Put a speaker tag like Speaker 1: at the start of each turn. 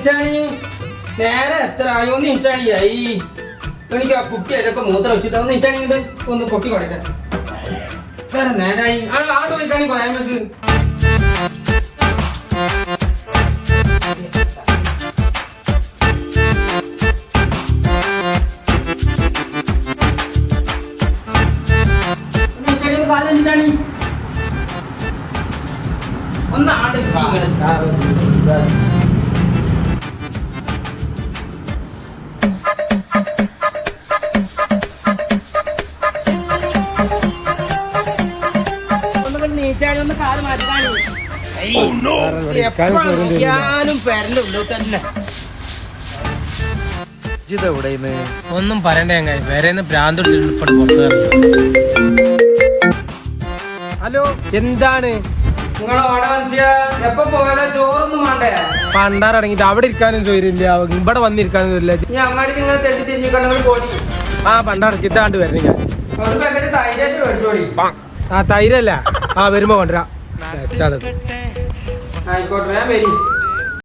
Speaker 1: നീച്ചാണി നേരെ എത്ര ആയോ നീച്ചാണിയായി എനിക്ക് ആ കുട്ടിയൊക്കെ മൂത്രം വെച്ചിട്ട് ഒന്ന് നീച്ചാണി ഇങ്ങോട്ട് ഒന്ന് പൊക്കി കൊടുക്കാൻ എത്ര നേരായി. ആ ആട് പോയിക്കാണി പറയാൻ നമുക്ക് നീച്ചാണി നീച്ചാണി ഒന്ന് ആട് നീച്ചാടി ഒന്ന് കാൽ മാറ്റാനും? എപ്പോഴും പെരലുള്ളൂ തന്നെ.
Speaker 2: ഇതെവിടെ ഇന്ന്?
Speaker 3: ഒന്നും പറയണ്ട ഞങ്ങൾ. വേറെ ഭ്രാന്ത് ഹലോ എന്താണ്? പണ്ടാറടങ്ങിട്ട് അവിടെ ഇരിക്കാനും ചോദിച്ചില്ല ഇവിടെ വന്നിരിക്കാനും
Speaker 1: പോടി.
Speaker 3: ആ പണ്ടടക്കിട്ടാണ്ട്
Speaker 1: മേടിച്ചോടി.
Speaker 3: ആ തൈരല്ല ആ വരുമ്പോ കൊണ്ടുവരാം.
Speaker 1: ആയിക്കോട്ടെ ഞാൻ വരും.